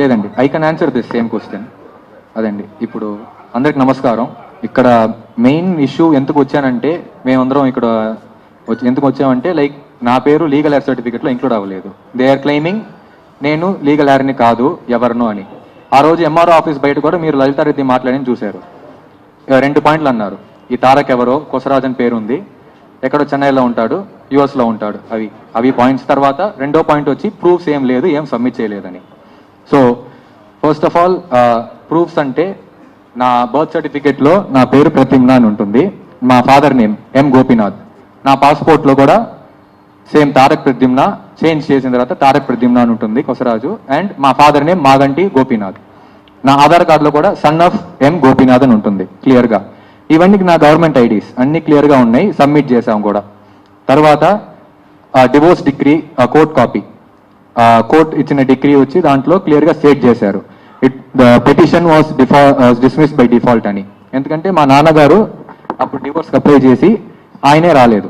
లేదండి. I can answer this same question అదండి. ఇప్పుడు అందరికి నమస్కారం. ఇక్కడ మెయిన్ ఇష్యూ ఎందుకు వచ్చానంటే మేమందరం ఇక్కడ వచ్చి ఎందుకు వచ్చామంటే లైక్ నా పేరు లీగల్ ఎయిర్ సర్టిఫికెట్లో ఇంక్లూడ్ అవ్వలేదు. దే ఆర్ క్లెయిమింగ్ నేను లీగల్ ఎయిర్ని కాదు ఎవరినో అని. ఆ రోజు ఎంఆర్ఓ ఆఫీస్ బయట కూడా మీరు లలితారెడ్డి మాట్లాడని చూశారు. రెండు పాయింట్లు అన్నారు. ఈ తారక్ ఎవరో కొసరాజన్ పేరు ఉంది ఎక్కడో చెన్నైలో ఉంటాడు యుఎస్లో ఉంటాడు. అవి అవి పాయింట్స్ తర్వాత రెండో పాయింట్ వచ్చి ప్రూఫ్స్ ఏం లేదు ఏం సబ్మిట్ చేయలేదని. So first of all proofs అంటే నా బర్త్ సర్టిఫికేట్లో నా పేరు ప్రతిమ్నా అని ఉంటుంది. మా ఫాదర్ నేమ్ ఎం గోపీనాథ్. నా పాస్పోర్ట్లో కూడా సేమ్ తారక్ ప్రద్యుమ్న చేంజ్ చేసిన తర్వాత తారక్ ప్రద్యుమ్న అని ఉంటుంది కొసరాజు. అండ్ మా ఫాదర్ నేమ్ మాగంటి గోపీనాథ్. నా ఆధార్ కార్డులో కూడా సన్ ఆఫ్ ఎం గోపీనాథ్ అని ఉంటుంది క్లియర్గా ఇవన్నీ నా గవర్నమెంట్ ఐడీస్ అన్ని క్లియర్గా ఉన్నాయి సబ్మిట్ చేశాం కూడా. తర్వాత divorce decree court copy court ఇచ్చిన డిగ్రీ వచ్చి దాంట్లో క్లియర్గా స్టేట్ చేశారు. It the petition was dismissed by default అని. ఎందుకంటే మా నాన్నగారు అప్పుడు డివోర్స్ అప్లై చేసి ఆయనే రాలేదు.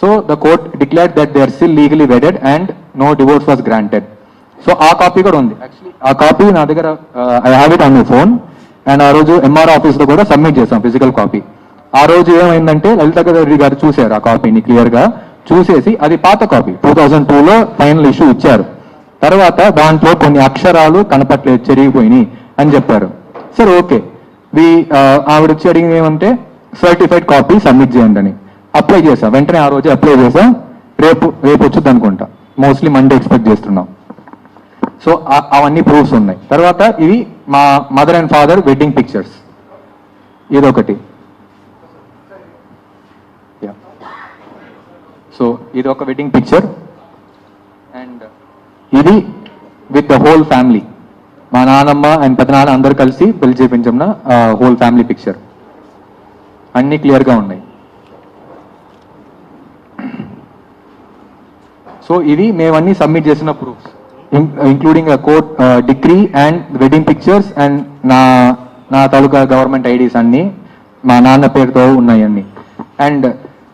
So the court declare that they are still legally wedded and no divorce was granted so ఆ కాపీ కూడా ఉంది. యాక్చువల్లీ ఆ కాపీ నా దగ్గర I have it on my phone and ఆ రోజు ఎంఆర్ ఆఫీస్లో కూడా సబ్మిట్ చేసాం ఫిజికల్ కాపీ ఆ రోజు ఏమైందంటే లలిత రెడ్డి గారు చూశారు ఆ కాపీని క్లియర్గా చూసేసి అది పాత కాపీ టూ థౌజండ్ టూలో ఫైనల్ ఇష్యూ ఇచ్చారు. తర్వాత దాంట్లో కొన్ని అక్షరాలు కనపట్లేదు చెరిగిపోయినాయి అని చెప్పారు. సరే ఓకే. వి ఆవిడ వచ్చి అడిగింది ఏమంటే సర్టిఫైడ్ కాపీ సబ్మిట్ చేయండి అని. అప్లై చేసా వెంటనే ఆ రోజు అప్లై చేసా రేపు రేపు వచ్చింది అనుకుంటా. మోస్ట్లీ మండే ఎక్స్పెక్ట్ చేస్తున్నాం. సో అవన్నీ ప్రూఫ్స్ ఉన్నాయి. తర్వాత ఇవి మా mother and father wedding pictures ఇదొకటి. సో ఇది ఒక వెడ్డింగ్ పిక్చర్ ఇది విత్ ద హోల్ ఫ్యామిలీ మా నాన్నమ్మ అండ్ పెద్దనాన్న అందరు కలిసి పెళ్ళి చేపించమ్న హోల్ ఫ్యామిలీ పిక్చర్ అన్ని క్లియర్గా ఉన్నాయి. సో ఇది మేమన్నీ సబ్మిట్ చేసిన proofs including court decree and wedding pictures and నా నా తాలూకా గవర్నమెంట్ ఐడీస్ అన్ని మా నాన్న పేరుతో ఉన్నాయి అన్ని. అండ్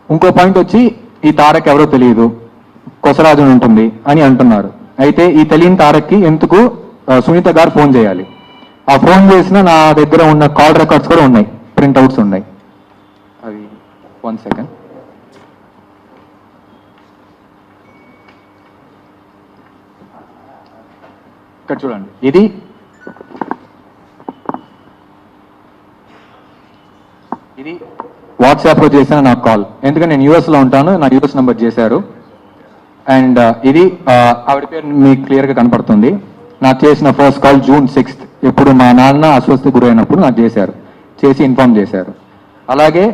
ఇంకో పాయింట్ వచ్చి ఈ తారక్ ఎవరో తెలియదు కొసరాజు అని ఉంటుంది అని అంటున్నారు. అయితే ఈ తెలియని తారక్కి ఎందుకు సునీత గారు ఫోన్ చేయాలి? ఆ ఫోన్ చేసిన నా దగ్గర ఉన్న కాల్ రికార్డ్స్ కూడా ఉన్నాయి ప్రింట్అవుట్స్ ఉన్నాయి. అవి వన్ సెకండ్ ఇక్కడ చూడండి. ఇది ఇది వాట్సాప్లో చేసిన నాకు కాల్. ఎందుకంటే నేను యూఎస్లో ఉంటాను నా యూఎస్ నెంబర్ చేశారు. అండ్ ఇది ఆవిడ పేరు మీకు క్లియర్గా కనపడుతుంది. నాకు చేసిన ఫస్ట్ కాల్ జూన్ సిక్స్త్. ఎప్పుడు మా నాన్న అస్వస్థ గురైనప్పుడు నాకు చేశారు. చేసి ఇన్ఫార్మ్ చేశారు. అలాగే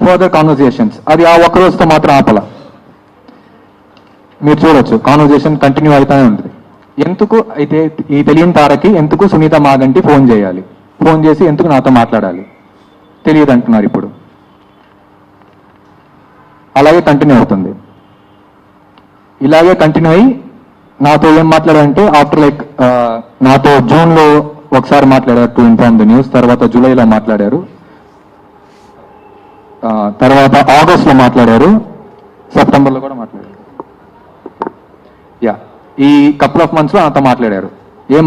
ఫర్దర్ కాన్వర్జేషన్స్ అది ఆ ఒక్క రోజుతో మాత్రం ఆపల. మీరు చూడొచ్చు కాన్వర్జేషన్ కంటిన్యూ అవుతూనే ఉంటుంది ఎందుకు అయితే ఈ తెలియని తారకి ఎందుకు సునీత మాగంటి ఫోన్ చేయాలి? ఫోన్ చేసి ఎందుకు నాతో మాట్లాడాలి? తెలియదు అంటున్నారు ఇప్పుడు. అలాగే కంటిన్యూ అవుతుంది. ఇలాగే కంటిన్యూ అయ్యి నాతో ఏం మాట్లాడారంటే ఆఫ్టర్ లైక్ నాతో జూన్లో ఒకసారి మాట్లాడారు టు ఇన్ఫార్మ్ ద న్యూస్ తర్వాత జూలైలో మాట్లాడారు. తర్వాత ఆగస్ట్లో మాట్లాడారు సెప్టెంబర్లో కూడా మాట్లాడారు. యా ఈ కపుల్ ఆఫ్ మంత్స్లో నాతో మాట్లాడారు. ఏం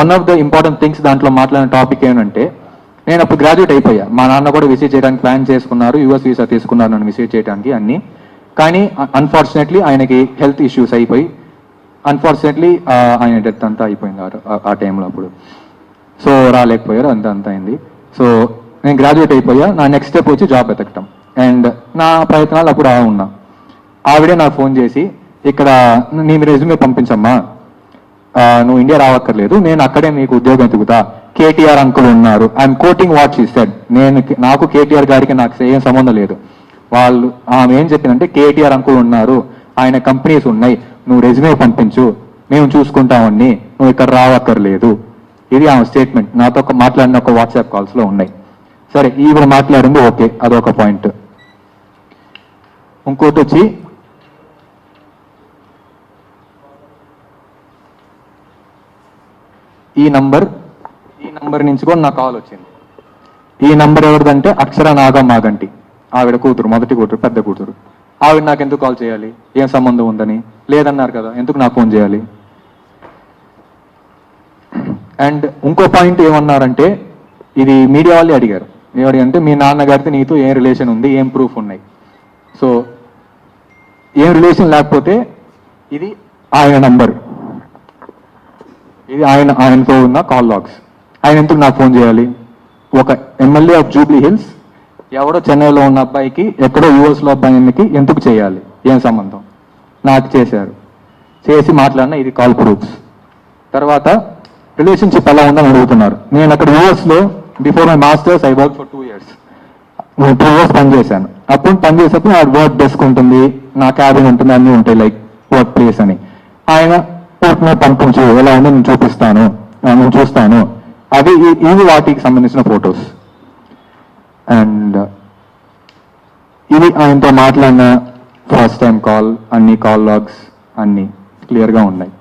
one of the important things దాంట్లో మాట్లాడిన టాపిక్ ఏంటంటే నేను అప్పుడు గ్రాడ్యుయేట్ అయిపోయా. మా నాన్న కూడా విజిట్ చేయడానికి ప్లాన్ చేసుకున్నారు యుఎస్ వీసా తీసుకున్నారు నన్ను విజిట్ చేయడానికి అన్ని. కానీ అన్ఫార్చునేట్లీ ఆయనకి హెల్త్ ఇష్యూస్ అయిపోయి అన్ఫార్చునేట్లీ ఆయన డెత్ అంతా అయిపోయింది ఆ- టైంలో అప్పుడు. సో రాలేకపోయారు అంత అంత అయింది. సో నేను గ్రాడ్యుయేట్ అయిపోయా నా నెక్స్ట్ స్టెప్ వచ్చి జాబ్ వెతకటం. అండ్ నా ప్రయత్నాలు అప్పుడు ఆ ఉన్నా. ఆవిడే నాకు ఫోన్ చేసి ఇక్కడ నీ రెజ్యూమే పంపించమ్మా. నువ్వు ఇండియా రావక్కర్లేదు నేను అక్కడే మీకు ఉద్యోగం ఎదుగుతా కేటీఆర్ అంకుల్ ఉన్నారు. I'm quoting what she said నేను నాకు కేటీఆర్ గారికి నాకు ఏం సంబంధం లేదు. వాళ్ళు ఆమె ఏం చెప్పిందంటే కేటీఆర్ అంకుల్ ఉన్నారు ఆయన కంపెనీస్ ఉన్నాయి నువ్వు రెజ్యూమే పంపించు మేము చూసుకుంటామని నువ్వు ఇక్కడ రావక్కర్లేదు. ఇది ఆమె స్టేట్మెంట్ నాతో ఒక మాట్లాడిన ఒక వాట్సాప్ కాల్స్లో ఉన్నాయి. సరే ఈవిడ మాట్లాడింది ఓకే అదొక పాయింట్ ఇంకోటి వచ్చి ఈ నంబర్ ఈ నంబర్ నుంచి కూడా నాకు కాల్ వచ్చింది. ఈ నంబర్ ఎవరిదంటే అక్షర నాగం మాగంటి ఆవిడ కూతురు మొదటి కూతురు పెద్ద కూతురు. ఆవిడ నాకు ఎందుకు కాల్ చేయాలి? ఏం సంబంధం ఉందని? లేదన్నారు కదా ఎందుకు నాకు ఫోన్ చేయాలి? అండ్ ఇంకో పాయింట్ ఏమన్నారంటే ఇది మీడియా వాళ్ళే అడిగారు. ఏమడి అంటే మీ నాన్నగారితో నీతో ఏం రిలేషన్ ఉంది ఏం ప్రూఫ్ ఉన్నాయి? సో ఏం రిలేషన్ లేకపోతే ఇది ఆయన నంబర్ ఇది ఆయన ఆయనతో ఉన్న కాల్ లాగ్స్ ఆయన ఎందుకు నాకు ఫోన్ చేయాలి? ఒక ఎమ్మెల్యే ఆఫ్ జూబ్లీ హిల్స్ ఎవడో చెన్నైలో ఉన్న అబ్బాయికి ఎక్కడో యూఎస్లో అబ్బాయికి ఎందుకు చేయాలి? ఏం సంబంధం? నాకు చేశారు. చేసి మాట్లాడిన ఇది కాల్ ప్రూఫ్స్. తర్వాత రిలేషన్షిప్ ఎలా ఉందని అడుగుతున్నారు. నేను అక్కడ యూఎస్లో before my masters I work for two years two years పనిచేశాను అప్పుడు పనిచేసేప్పుడు నా వర్క్ డెస్క్ ఉంటుంది నా క్యాబిన్ ఉంటుంది అన్నీ ఉంటాయి లైక్ వర్క్ ప్లేస్ అని. ఆయన పోర్ట్నే పంపించు ఎలా ఉందో నేను చూపిస్తాను. నేను చూస్తాను. అవి ఇవి వాటికి సంబంధించిన ఫొటోస్ అండ్ uh, ఇది ఆయనతో మాట్లాడిన ఫస్ట్ టైం కాల్ అన్ని కాల్ లాగ్స్ అన్ని క్లియర్గా ఉన్నాయి.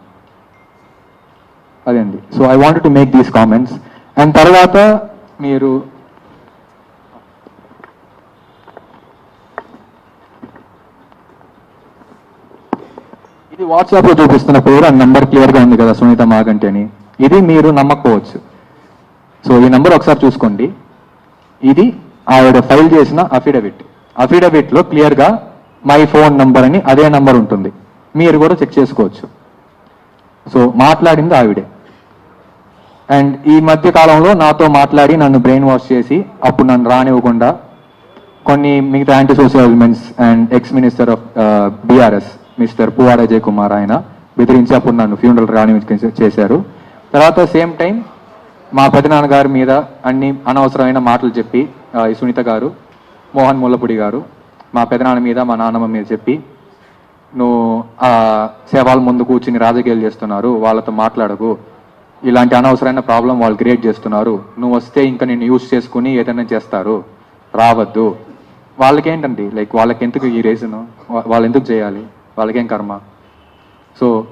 అదే అండి. So I want to make these comments and తర్వాత మీరు ఇది వాట్సాప్లో చూపిస్తున్న పేరు ఆ నెంబర్ క్లియర్గా ఉంది కదా సునీత మాగంటి అని. ఇది మీరు నమ్మకపోవచ్చు. సో ఈ నెంబర్ ఒకసారి చూసుకోండి. ఇది ఆవిడ ఫైల్ చేసిన అఫిడవిట్ అఫిడవిట్లో క్లియర్గా మై ఫోన్ నంబర్ అని అదే నంబర్ ఉంటుంది. మీరు కూడా చెక్ చేసుకోవచ్చు. సో మాట్లాడింది ఆవిడే. అండ్ ఈ మధ్య కాలంలో నాతో మాట్లాడి నన్ను బ్రెయిన్ వాష్ చేసి అప్పుడు నన్ను రానివ్వకుండా కొన్ని మిగతా anti social elements and ex minister of BRS mister Puvvada Ajay Kumar ఆయన బెదిరించి అప్పుడు నన్ను ఫ్యూనరల్ రాని చేశారు. తర్వాత సేమ్ టైం మా పెదనాన్నగారి మీద అన్ని అనవసరమైన మాటలు చెప్పి ఈ సునీత గారు మోహన్ ముల్లపూడి గారు మా పెదనాన్న మీద మా నాన్నమ్మ మీద చెప్పి నువ్వు ఆ సేవాల ముందు కూర్చుని రాజకీయాలు చేస్తున్నారు వాళ్ళతో మాట్లాడకు. ఇలాంటి అనవసరమైన ప్రాబ్లం వాళ్ళు క్రియేట్ చేస్తున్నారు. నువ్వు వస్తే ఇంకా నేను యూజ్ చేసుకుని ఏదైనా చేస్తారు. రావద్దు. వాళ్ళకేంటండి? లైక్ వాళ్ళకి ఎందుకు ఈ రీజన్ వాళ్ళు ఎందుకు చేయాలి? వాళ్ళకేం కర్మ? సో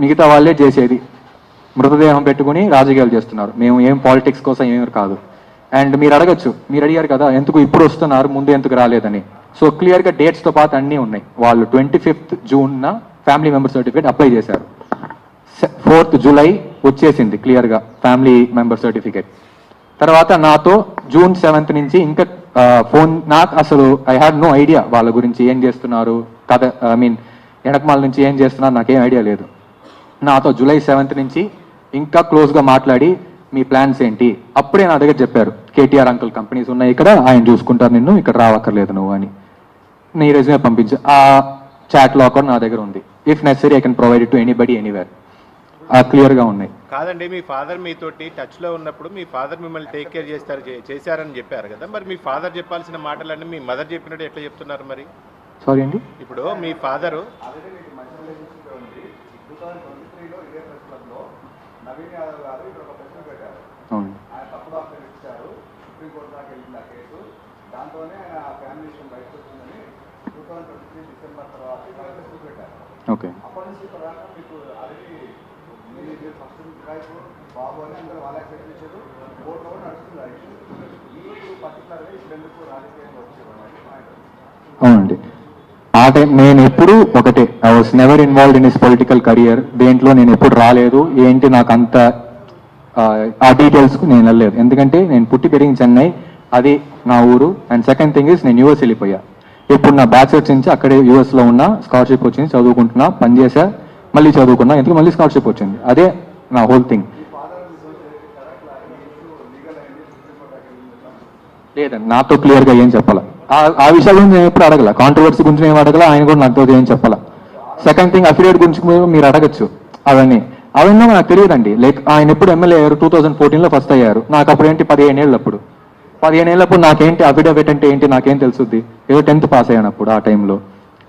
మిగతా వాళ్ళే చేసేది. మృతదేహం పెట్టుకుని రాజకీయాలు చేస్తున్నారు. మేము ఏం పాలిటిక్స్ కోసం ఏమి కాదు. అండ్ మీరు అడగచ్చు మీరు అడిగారు కదా ఎందుకు ఇప్పుడు వస్తున్నారు ముందు ఎందుకు రాలేదని. సో క్లియర్గా డేట్స్తో పాటు అన్నీ ఉన్నాయి. వాళ్ళు twenty fifth June family member certificate apply చేశారు ఫోర్త్ జూలై వచ్చేసింది క్లియర్గా ఫ్యామిలీ మెంబర్ సర్టిఫికేట్ తర్వాత నాతో జూన్ సెవెంత్ నుంచి ఇంకా ఫోన్ నాకు అసలు ఐ హ్యావ్ నో ఐడియా వాళ్ళ గురించి ఏం చేస్తున్నారు కథ ఐ మీన్ ఎనకమాల నుంచి ఏం చేస్తున్నారు నాకేం ఐడియా లేదు. నాతో జూలై సెవెంత్ నుంచి ఇంకా క్లోజ్గా మాట్లాడి మీ ప్లాన్స్ ఏంటి? అప్పుడే నా దగ్గర చెప్పారు. కేటీఆర్ అంకుల్ కంపెనీస్ ఉన్నాయి ఇక్కడ ఆయన చూసుకుంటారు నిన్ను ఇక్కడ రావక్కర్లేదు నువ్వు అని. నీ రెజ్యూమే పంపించు. ఆ చాట్లో కూడా నా దగ్గర ఉంది. If necessary I can provide to anybody anywhere క్లియర్గా ఉన్నాయి. కాదండి మీ ఫాదర్ మీతోటి టచ్లో ఉన్నప్పుడు మీ ఫాదర్ మిమ్మల్ని టేక్ కేర్ చేస్తారు చే- చేశారని చెప్పారు కదా. మరి మీ ఫాదర్ చెప్పాల్సిన మాటలన్నీ మీ మదర్ చెప్పినట్టు ఎట్లా చెప్తున్నారు మరి? సారీ అండి? ఇప్పుడు మీ ఫాదరు నవీన్ యాదవ్ గారు ఇక్కడ ఒక ప్రశ్న పెట్టారు అవును ఆయన తప్పుడు ఆఫర్ ఇచ్చారు సుప్రీంకోర్టు దాకా వెళ్ళింది ఆ కేసు దాంతోనే ఆ ఫ్యామిలీ విషయం బయటకు వచ్చిందని two thousand twenty three December తర్వాత పెట్టారు ఓకే. అప్పటి నుంచి ఇప్పుడు దాకా మీకు ఆల్రెడీ మీరు మీరు ఫస్ట్ వైపు బాబు అని అందరూ వాళ్ళ కూడా నడుస్తుంది. ఆ ఇష్యూ మీకు పర్టికులర్గా రాజకీయంగా అవునండి. ఆ టైం నేను ఎప్పుడు ఒకటే I was never involved in his political career దేంట్లో నేను ఎప్పుడు రాలేదు. ఏంటి నాకు అంత ఆ, ఆ డీటెయిల్స్కు నేను వెళ్ళలేదు. ఎందుకంటే నేను పుట్టి పెరిగిన చెన్నై అది నా ఊరు. అండ్ సెకండ్ థింగ్ ఇస్ నేను యూఎస్ వెళ్ళిపోయా. ఇప్పుడు నా బ్యాచులర్స్ నుంచి అక్కడే యూఎస్లో ఉన్న స్కాలర్షిప్ వచ్చింది చదువుకుంటున్నా పనిచేసా మళ్ళీ చదువుకున్నా ఎందుకు మళ్ళీ స్కాలర్షిప్ వచ్చింది? అదే నా హోల్ థింగ్ లేదండి నాతో క్లియర్గా ఏం చెప్పాల? ఆ- విషయాల గురించి నేను ఎప్పుడు అడగల? కాంట్రవర్సీ గురించి నేను అడగల? ఆయన కూడా నాతో ఏం చెప్పాల? సెకండ్ థింగ్ అఫిడేట్ గురించి మీరు అడగచ్చు. అవన్నీ. అవన్నీ నాకు తెలియదండి. లైక్ ఆయన ఎప్పుడు ఎమ్మెల్యే అయ్యారు? టూ థౌసండ్ ఫోర్టీన్లో ఫస్ట్ అయ్యారు. నాకు అప్పుడు ఏంటి? పదిహేను ఏళ్ళు అప్పుడు. పదిహేను ఏళ్ళప్పుడు నాకేంటి అఫిడవిట్ అంటే ఏంటి నాకేం తెలుసుద్ది? ఏదో టెన్త్ పాస్ అయ్యాను అప్పుడు ఆ టైంలో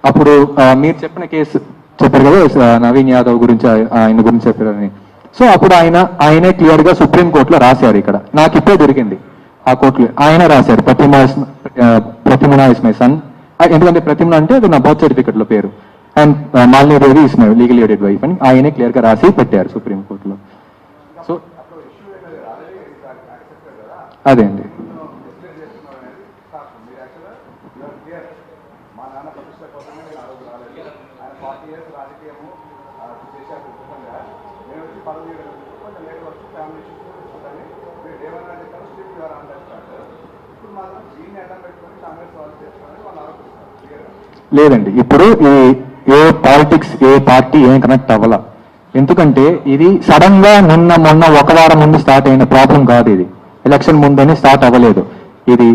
అప్పుడు మీరు చెప్పిన కేసు చెప్పారు కదా నవీన్ యాదవ్ గురించి ఆయన గురించి చెప్పారని. సో అప్పుడు ఆయన ఆయనే క్లియర్గా సుప్రీం కోర్టులో రాశారు ఇక్కడ. నాకు ఇప్పుడే దొరికింది ఆ కోర్టులో. ఆయన రాశారు Pratima Pratimuna is my son ఎందుకంటే ప్రతిమున అంటే అది నా బర్త్ సర్టిఫికెట్లో పేరు. And Malini Devi is my legal wedded wife అని ఆయనే క్లియర్గా రాసి పెట్టారు సుప్రీం కోర్టులో. సో అదే అండి మీరు యాక్చువల్గా యూఆర్ క్లియర్ మా నాన్న ప్రతిష్ట కోసమే నేను ఆ రోజు రాలేదు ఆయన ఫార్టీ ఇయర్స్ రాజకీయము ఆ, చేశారు ఉచితంగా నేను వచ్చి పదవి కొంచెం లేట్ వచ్చు ఫ్యామిలీ ఇష్యూస్ కానీ మీరు ఏమన్నా చెప్పారు ఇప్పుడు మాత్రం దీన్ని అడ్డం పెట్టుకొని కాంగ్రెస్ వాళ్ళు వాళ్ళు ఆరోపిస్తారు లేదండి. ఇప్పుడు ఈ ఏ పాలిటిక్స్ ఏ పార్టీ ఏం కనెక్ట్ అవ్వాల? ఎందుకంటే ఇది సడన్గా నిన్న మొన్న ఒక వారం ముందు స్టార్ట్ అయిన ప్రాబ్లం కాదు ఇది. ఎలక్షన్ ముందని స్టార్ట్ అవ్వలేదు. ఇది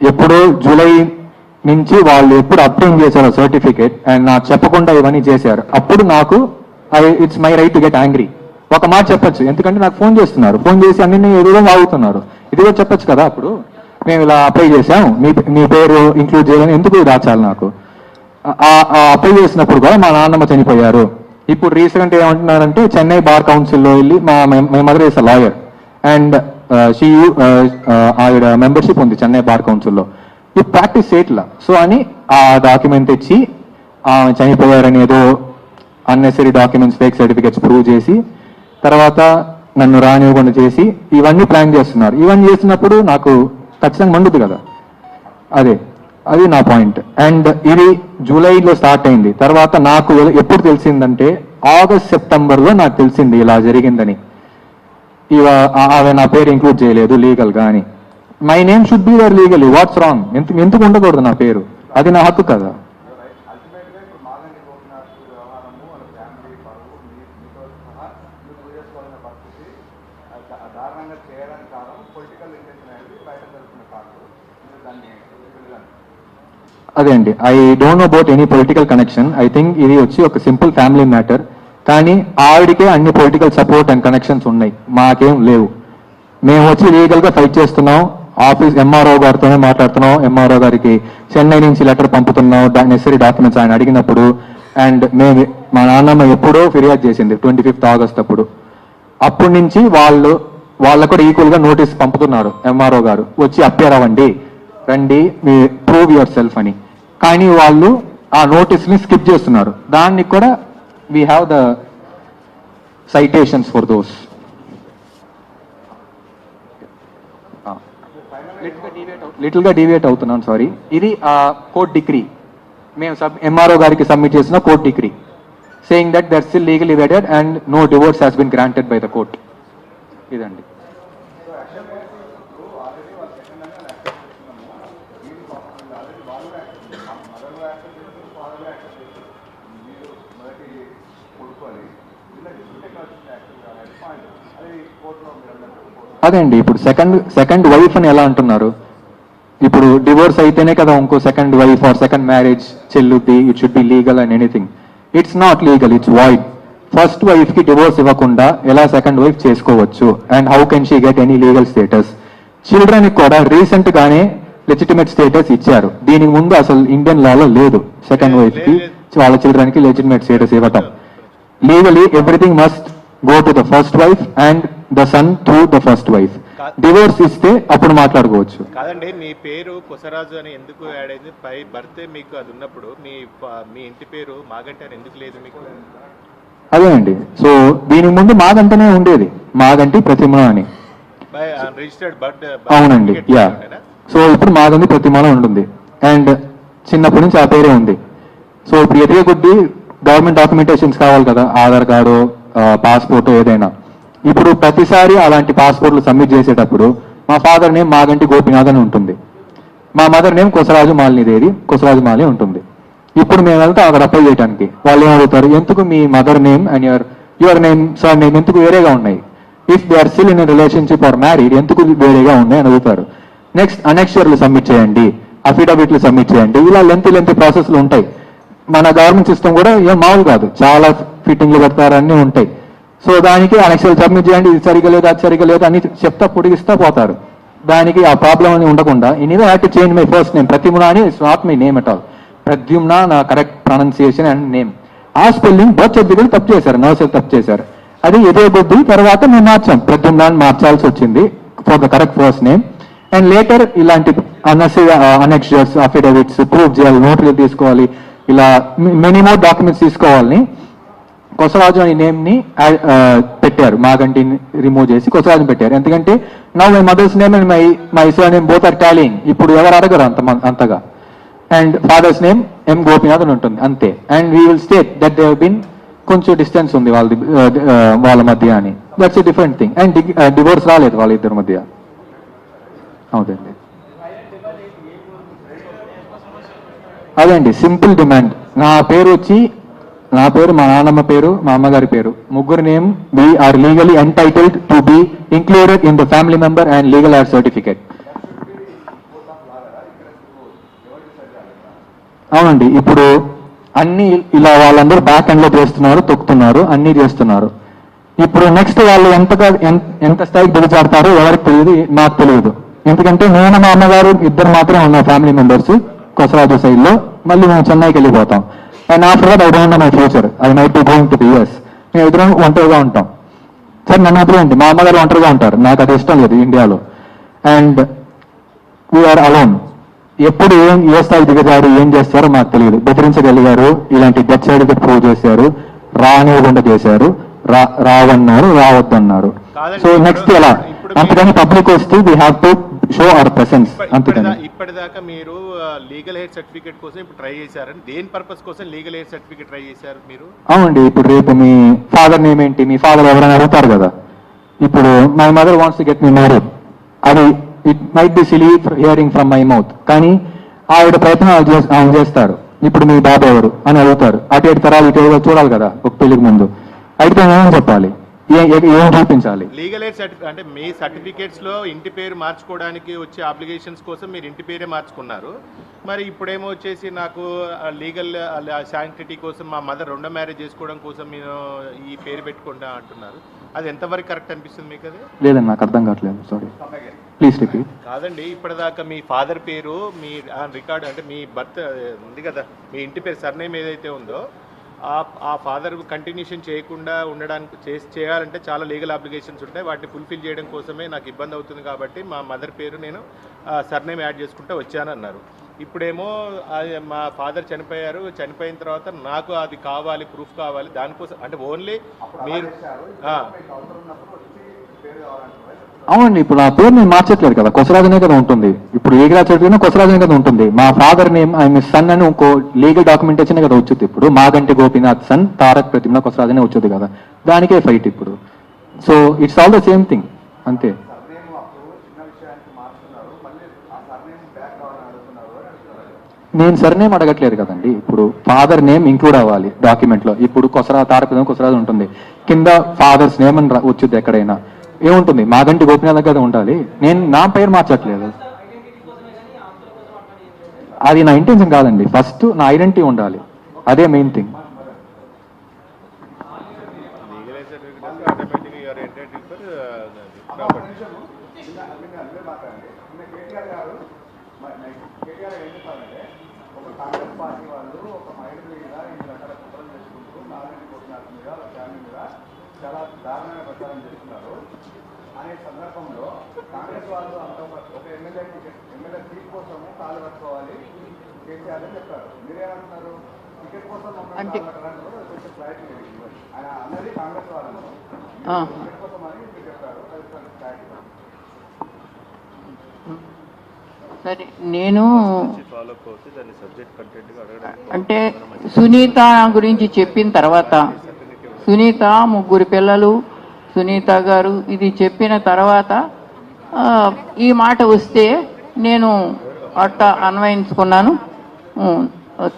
ఎప్పుడు జూలై నుంచి వాళ్ళు ఎప్పుడు అప్లైన్ చేశారో సర్టిఫికేట్ అండ్ నాకు చెప్పకుండా ఇవన్నీ చేశారు. అప్పుడు నాకు I it's my right to get angry ఒక మాట చెప్పచ్చు. ఎందుకంటే నాకు ఫోన్ చేస్తున్నారు. ఫోన్ చేసి అన్ని ఏదో వాగుతున్నారు. ఇది కూడా చెప్పొచ్చు కదా అప్పుడు? మేము ఇలా అప్లై చేసాం మీ మీ పేరు ఇంక్లూడ్ చేయాలని ఎందుకు దాచాలి నాకు? అప్లై చేసినప్పుడు కూడా మా నాన్నమ్మ చనిపోయారు. ఇప్పుడు రీసెంట్ ఏమంటున్నారంటే చెన్నై బార్ కౌన్సిల్లో వెళ్ళి మా my mother is a lawyer and she ఆవిడ మెంబర్షిప్ ఉంది చెన్నై బార్ కౌన్సిల్లో ఈ ప్రాక్టీస్ చేయట్లా. సో అని ఆ డాక్యుమెంట్ ఇచ్చి చనిపోయారని ఏదో unnecessary documents fake certificates prove చేసి తర్వాత నన్ను రానివ్వకుండా చేసి ఇవన్నీ ప్లాన్ చేస్తున్నారు. ఇవన్నీ చేసినప్పుడు నాకు ఖచ్చితంగా మండుద్ది కదా. అదే అది నా పాయింట్ అండ్ ఇది జూలైలో స్టార్ట్ అయింది. తర్వాత నాకు ఎప్పుడు తెలిసిందంటే ఆగస్ట్ సెప్టెంబర్లో నాకు తెలిసింది ఇలా జరిగిందని. ఇవ ఆమె నా పేరు ఇంక్లూడ్ చేయలేదు లీగల్ కానీ అని. My name should be there legally what's wrong ఎందుకు ఉండకూడదు నా పేరు? అది నా హక్కు కదా అల్టిమేట్గా ఇప్పుడు మాగంటి గోపినాథ్ వ్యవహారము వాళ్ళ ఫ్యామిలీ పరువు మీ మీతో సహా మీరు ప్రూవ్ చేసుకోవాలనే పరిస్థితి ఆ దా- దారుణంగా చేయడానికి కారణం పొలిటికల్ ఇంటెన్షన్ అనేది బయట జరుగుతున్న కాదు మీరు దాన్ని వెళ్ళాలి అదే అండి. I don't know about any political connection I think ఇది వచ్చి ఒక సింపుల్ ఫ్యామిలీ మ్యాటర్ కానీ ఆవిడకే అన్ని పొలిటికల్ సపోర్ట్ అండ్ కనెక్షన్స్ ఉన్నాయి. మాకేం లేవు. మేము వచ్చి లీగల్గా ఫైట్ చేస్తున్నాం. ఆఫీస్ ఎంఆర్ఓ గారితోనే మాట్లాడుతున్నాం. ఎంఆర్ఓ గారికి చెన్నై నుంచి లెటర్ పంపుతున్నాం. నెసరీ డాక్యుమెంట్స్ ఆయన అడిగినప్పుడు. అండ్ మేము మా నాన్నమ్మ ఎప్పుడో ఫిర్యాదు చేసింది. ట్వంటీ ఫిఫ్త్ ఆగస్ట్ అప్పుడు. అప్పటి నుంచి వాళ్ళు వాళ్ళకు కూడా ఈక్వల్గా నోటీస్ పంపుతున్నారు ఎంఆర్ఓ గారు. వచ్చి అప్పేర్ అవ్వండి రండి. మీ ప్రూవ్ యువర్ సెల్ఫ్ అని. కానీ వాళ్ళు ఆ నోటీస్ని స్కిప్ చేస్తున్నారు. దానికి కూడా we have the citations for those లిటిల్గా deviate అవుతున్నాను సారీ ఇది కోర్ట్ డిగ్రీ మేము సబ్ ఎంఆర్ఓ గారికి సబ్మిట్ చేసిన court decree saying that that still legally wedded and no divorce has been granted by the court ఇదండి so యాక్చువల్గా ఇప్పుడు already వాళ్ళ second అని యాక్సెప్ట్ చేస్తున్నాము మీరు ఆల్రెడీ వాళ్ళు కూడా యాక్సెప్ట్ చేస్తారు మదర్ కూడా యాక్సెప్ట్ చేస్తారు ఫాదర్ కూడా యాక్సెప్ట్ చేస్తారు మీరు మొదటి కొడుకు అని వీళ్ళకి ఇంటికి వచ్చింది యాక్చువల్గా అనేది పాయింట్ అది కోర్టులో మీరు అన్నట్టు కోర్టులో అదే అండి ఇప్పుడు సెకండ్ సెకండ్ వైఫ్ అని ఎలా అంటున్నారు? ఇప్పుడు డివోర్స్ అయితేనే కదా ఇంకో second wife or second marriage చెల్లుద్ది it should be legal and anything it's not legal it's void first వైఫ్కి డివోర్స్ ఇవ్వకుండా ఎలా సెకండ్ వైఫ్ చేసుకోవచ్చు? And how can she get any legal status children కూడా రీసెంట్ గానే legitimate status ఇచ్చారు. దీనికి ముందు అసలు ఇండియన్ లాలో లేదు సెకండ్ వైఫ్కి వాళ్ళ చిల్డ్రన్కి లెజిటిమేట్ స్టేటస్ ఇవ్వటం. Legally everything must go to the first wife and the son through the first wife. Divorce ఇస్తే అప్పుడు మాట్లాడుకోవచ్చు. కాదండి మీ పేరు కొసరాజు అని ఎందుకు యాడ్ అయింది? పై బర్త్డే మీకు అది ఉన్నప్పుడు మీ మీ ఇంటి పేరు మాగంటి అని ఎందుకు లేదు మీకు? అదే అండి. సో దీనికి ముందు మాగంటనే ఉండేది. మాగంటి ప్రతిమ అని. బర్త్ అవునండి. యా. సో ఇప్పుడు మాగంటి ప్రతిమలో ఉంటుంది. అండ్ చిన్నప్పటి నుంచి ఆ పేరే ఉంది. సో ఇప్పుడు ఎదిగే కొద్దీ గవర్నమెంట్ డాక్యుమెంటేషన్స్ కావాలి కదా? ఆధార్ కార్డు పాస్పోర్ట్ ఏదైనా. ఇప్పుడు ప్రతిసారి అలాంటి పాస్పోర్ట్లు సబ్మిట్ చేసేటప్పుడు మా ఫాదర్ నేమ్ మాగంటి గోపినాథ్ అని ఉంటుంది. మా మదర్ నేమ్ కొసరాజు మాలినిదేవి కొసరాజు మాలి ఉంటుంది. ఇప్పుడు మేము వెళ్తాం అక్కడ అప్లై చేయడానికి వాళ్ళు ఏం అడుగుతారు ఎందుకు మీ mother name and your your name surname ఎందుకు వేరేగా ఉన్నాయి? If they are still in relationship or married ఎందుకు వేరేగా ఉన్నాయి? అని అడుగుతారు. నెక్స్ట్ అనెక్షర్లు సబ్మిట్ చేయండి అఫిడవిట్లు సబ్మిట్ చేయండి. ఇలా లెంత్ లెంత్ ప్రాసెస్లు ఉంటాయి. మన గవర్నమెంట్ సిస్టమ్ కూడా ఏం మామూలు కాదు. చాలా ఫిట్టింగ్లు పెడతారు అన్నీ ఉంటాయి. సో దానికి అనెక్సల్ సబ్మిట్ చేయండి ఇది సరిగా లేదు అది సరిగా లేదు అని చెప్తా పొడిగిస్తా పోతారు. దానికి ఆ ప్రాబ్లం అని ఉండకుండా anyway have to change my first name Pratimuna అని it's not my name at all Pradyumna నా కరెక్ట్ ప్రొనౌన్సియేషన్ అండ్ నేమ్ ఆ స్పెల్లింగ్ బర్త్ సర్టిఫికేట్ తప్పు చేశారు నర్సులు తప్పు చేశారు. అది ఇదే బుద్ధి తర్వాత మేము మార్చాం. ప్రద్యుమ్న అని మార్చాల్సి వచ్చింది for the correct first name and later ఇలాంటి అనసీ అనెక్షర్స్ అఫిడవిట్స్ ప్రూఫ్ చేయాలి నోట్లు తీసుకోవాలి ఇలా మెనీ మోర్ డాక్యుమెంట్స్ తీసుకోవాలని కొసరాజు అనే నేమ్ని ఆ- పెట్టారు. మాగంటిని రిమూవ్ చేసి కొసరాజుని పెట్టారు. ఎందుకంటే నా my mother's name and my my surname both are tallying ఇప్పుడు ఎవరు అడగరు అంత అంతగా. And father's name M Gopinath అని ఉంటుంది. అంతే. And we will state that they been కొంచెం డిస్టెన్స్ ఉంది వాళ్ళది వాళ్ళ మధ్య అని. That's a different thing and divorce రాలేదు వాళ్ళ ఇద్దరి మధ్య. అవునండి. అదే అండి సింపుల్ డిమాండ్ నా పేరు వచ్చి నా పేరు మా నాన్నమ్మ పేరు మా అమ్మగారి పేరు. ముగ్గురు name we are legally entitled to be included in the family member and legal heir certificate అవునండి ఇప్పుడు అన్ని ఇలా వాళ్ళందరూ బ్యాక్ ఎండ్లో చేస్తున్నారు తొక్కుతున్నారు అన్ని చేస్తున్నారు. ఇప్పుడు నెక్స్ట్ వాళ్ళు ఎంతగా ఎంత స్థాయికి దిగజారుతారో ఎవరికి తెలియదు నాకు తెలియదు. ఎందుకంటే నేను మా అమ్మగారు ఇద్దరు మాత్రమే ఉన్న ఫ్యామిలీ మెంబర్స్ కొసరాజు సైడ్లో. మళ్ళీ మేము చెన్నైకి వెళ్ళిపోతాం. And after that I don't know my future I might be going to US మేము ఇద్దరం ఒంటరిగా ఉంటాం. సార్ నన్ను వదిలేండి మా అమ్మగారు ఒంటరిగా ఉంటారు. నాకు అది ఇష్టం లేదు ఇండియాలో. అండ్ వీఆర్ అలోన్ ఎప్పుడు ఏం ఏ స్థాయి దిగజారు ఏం చేస్తారో మాకు తెలియదు. బెదిరించగలిగారు. ఇలాంటి డెత్ సర్టిఫికేట్ ప్రూవ్ చేశారు. రానివ్వకుండా చేశారు. రా రావన్నారు రావద్దన్నారు. సో నెక్స్ట్ ఎలా? అంతకని పబ్లిక్ వస్తే we have to show our presence అంతకని ఇప్పటిదా- ఇప్పటిదాకా మీరు లీగల్ హెయిర్ సర్టిఫికేట్ కోసం ఇప్పుడు ట్రై చేశారని దేని పర్పస్ కోసం లీగల్ హెయిర్ సర్టిఫికేట్ ట్రై చేశారు మీరు? అవునండి ఇప్పుడు రేపు మీ ఫాదర్ నేమ్ ఏంటి? మీ ఫాదర్ ఎవరైనా అడుగుతారు కదా. ఇప్పుడు my mother wants to get me married అది it might be silly hearing from my mouth కానీ ఆవిడ ప్రయత్నం ఆమె చేస్తారు. ఇప్పుడు మీ బాబు ఎవరు అని అడుగుతారు. అటు ఇటు తరాలు ఇటు చూడాలి కదా ఒక పెళ్ళికి ముందు. అడిగితే చెప్పాలి? ఏ- చూపించాలి లీగల్ ఎయిడ్ సర్టిఫికేట్ అంటే మీ సర్టిఫికేట్స్లో ఇంటి పేరు మార్చుకోవడానికి వచ్చే అప్లికేషన్స్ కోసం మీరు ఇంటి పేరే మార్చుకున్నారు. మరి ఇప్పుడేమో వచ్చేసి నాకు లీగల్ శాంక్టిటీ కోసం మా మదర్ రెండో మ్యారేజ్ చేసుకోవడం కోసం నేను ఈ పేరు పెట్టుకుంటా అంటున్నారు. అది ఎంతవరకు కరెక్ట్ అనిపిస్తుంది మీకు అది? లేదండి నాకు అర్థం కావట్లేదు సారీ ప్లీజ్ రిపీట్ కాదండి ఇప్పటిదాకా మీ ఫాదర్ పేరు మీ రికార్డ్ అంటే మీ బర్త్ ఉంది కదా మీ ఇంటి పేరు సర్నేమ్ ఏదైతే ఉందో ఆ ఫాదర్ కంటిన్యూషన్ చేయకుండా ఉండడానికి చేసి చేయాలంటే చాలా లీగల్ అప్లికేషన్స్ ఉంటాయి. వాటిని ఫుల్ఫిల్ చేయడం కోసమే నాకు ఇబ్బంది అవుతుంది కాబట్టి మా మదర్ పేరు నేను సర్నేమ్ యాడ్ చేసుకుంటూ వచ్చానన్నారు. ఇప్పుడేమో మా ఫాదర్ చనిపోయారు. చనిపోయిన తర్వాత నాకు అది కావాలి ప్రూఫ్ కావాలి. దానికోసం అంటే ఓన్లీ మీరు. అవునండి ఇప్పుడు నా పేరు నేను మార్చట్లేదు కదా. కొసరాజనే కదా ఉంటుంది. ఇప్పుడు ఏ గ్రాడ్యుయేట్ అయినా కొసరాజనే కదా ఉంటుంది. మా father name I me son అని ఇంకో లీగల్ డాక్యుమెంటేషన్ కదా వచ్చింది ఇప్పుడు. మాగంటి గోపీనాథ్ సన్ తారక్ ప్రతిమ కొసరాజనే వచ్చింది కదా. దానికే ఫైట్ ఇప్పుడు. So it's all the same thing అంతే. నేను సర్నేమ్ అడగట్లేదు కదండి. ఇప్పుడు ఫాదర్ నేమ్ ఇంక్లూడ్ అవ్వాలి డాక్యుమెంట్లో ఇప్పుడు కొసరా తారక ప్రతిమ కొసరాజు ఉంటుంది. కింద ఫాదర్స్ నేమ్ అని వచ్చింది ఎక్కడైనా. ఏముంటుంది? మాగంటి గోపీనాథ్ కదా ఉండాలి. నేను నా పేరు మార్చట్లేదు. అది నా ఇంటెన్షన్ కాదండి. ఫస్ట్ నా ఐడెంటిటీ ఉండాలి. అదే మెయిన్ థింగ్ లీగల్ సర్టిఫికేట్ ఆటోమేటిక్గా యూఆర్ ఎంటైటిల్ ఫర్ ప్రాపర్టీ నిన్న నిన్న అదే మాట్లాడండి నిన్న కేటీఆర్ గారు మ- మ- కేటీఆర్ ఏం చెప్పారంటే ఒక కాంగ్రెస్ పార్టీ వాళ్ళు ఒక మహిళ మీద ఇన్ని రకాల కుట్రలు చేసుకుంటూ నాలుగు కోట్ల మీద వాళ్ళ ఫ్యామిలీ మీద చాలా దారుణమైన ప్రచారం చేస్తున్నారు అనే సందర్భంలో కాంగ్రెస్ వాళ్ళు అంత ఒక ఒక ఎమ్మెల్యే టికెట్ ఎమ్మెల్యే సీట్ కోసం కాలు పట్టుకోవాలి చెప్పారు మీరేమంటున్నారు టికెట్ కోసం అంటే- క్లారిటీ. ఆయన అన్నది కాంగ్రెస్ వాళ్ళను ఆ. టికెట్ కోసం అని మీరు చెప్పారు క్లారిటీ. సరే నేను అంటే సునీత గురించి చెప్పిన తర్వాత సునీత ముగ్గురు పిల్లలు సునీత గారు ఇది చెప్పిన తర్వాత ఆ, ఈ మాట వస్తే నేను అట్ట అన్వయించుకున్నాను.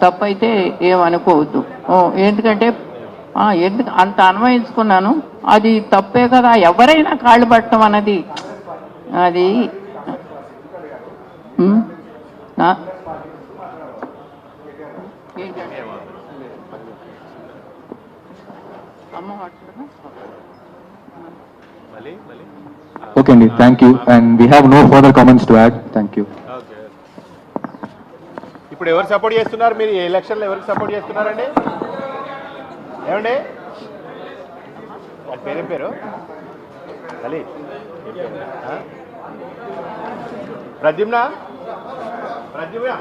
తప్పైతే ఏమనుకోవద్దు ఎందుకంటే ఎందుకు అంత అన్వయించుకున్నాను. అది తప్పే కదా ఎవరైనా కాళ్ళు పట్టడం అన్నది. అది ఓకే అండి thank you and we have no further comments to add thank you ఇప్పుడు ఎవరు సపోర్ట్ చేస్తున్నారు? మీరు ఈ ఎలక్షన్లో ఎవరికి సపోర్ట్ చేస్తున్నారండి? ఏమండి? వాడి పేరేం పేరు? అలీ. ప్రద్యుమ్న? ప్రద్యుమ్న?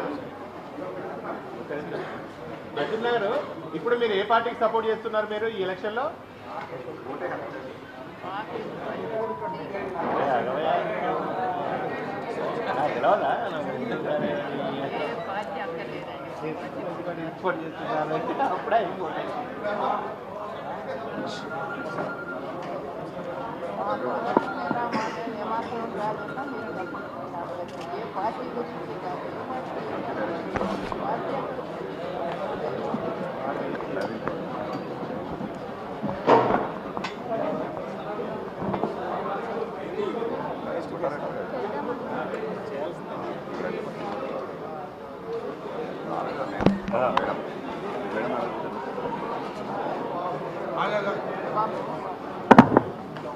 ప్రద్యుమ్న గారు ఇప్పుడు మీరు ఏ పార్టీకి సపోర్ట్ చేస్తున్నారు మీరు ఈ ఎలక్షన్లో ఏ, అగవయ్యా. నాకు తెలవదా? ఇంకోటి చేస్తున్నాను. అప్పుడే ఇంకోటి.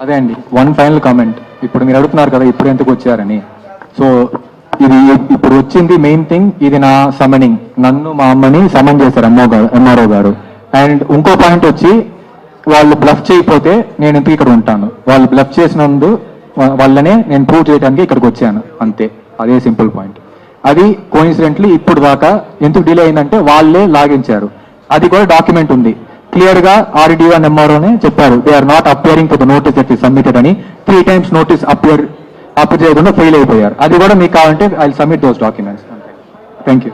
అదే అండి వన్ ఫైనల్ కామెంట్ ఇప్పుడు మీరు అడుగుతున్నారు కదా ఇప్పుడు ఎందుకు వచ్చారని. సో ఇది ఇప్పుడు వచ్చింది మెయిన్ థింగ్ ఇది నా సమనింగ్ నన్ను మా అమ్మని సమన్ చేశారు ఎంఓ గారు ఎంఆర్ఓ గారు. అండ్ ఇంకో పాయింట్ వచ్చి వాళ్ళు బ్లఫ్ చేయకపోతే నేను ఎందుకు ఇక్కడ ఉంటాను? వాళ్ళు బ్లఫ్ చేసినందు వాళ్ళనే నేను ప్రూవ్ చేయడానికి ఇక్కడికి వచ్చాను. అంతే. అదే సింపుల్ పాయింట్ అది కోయిన్సిడెంట్లీ ఇప్పుడు దాకా ఎందుకు డిలే అయిందంటే వాళ్ళే లాగించారు. అది కూడా డాక్యుమెంట్ ఉంది. క్లియర్గా ఆర్డీఓ అండ్ ఎంఆర్ఓనే చెప్పారు. They are not appearing for the notice that is submitted అని. త్రీ టైమ్స్ నోటీస్ అపియర్ అప్పు చేయకుండా ఫెయిల్ అయిపోయారు. అది కూడా మీకు కావాలంటే I submit those documents thank you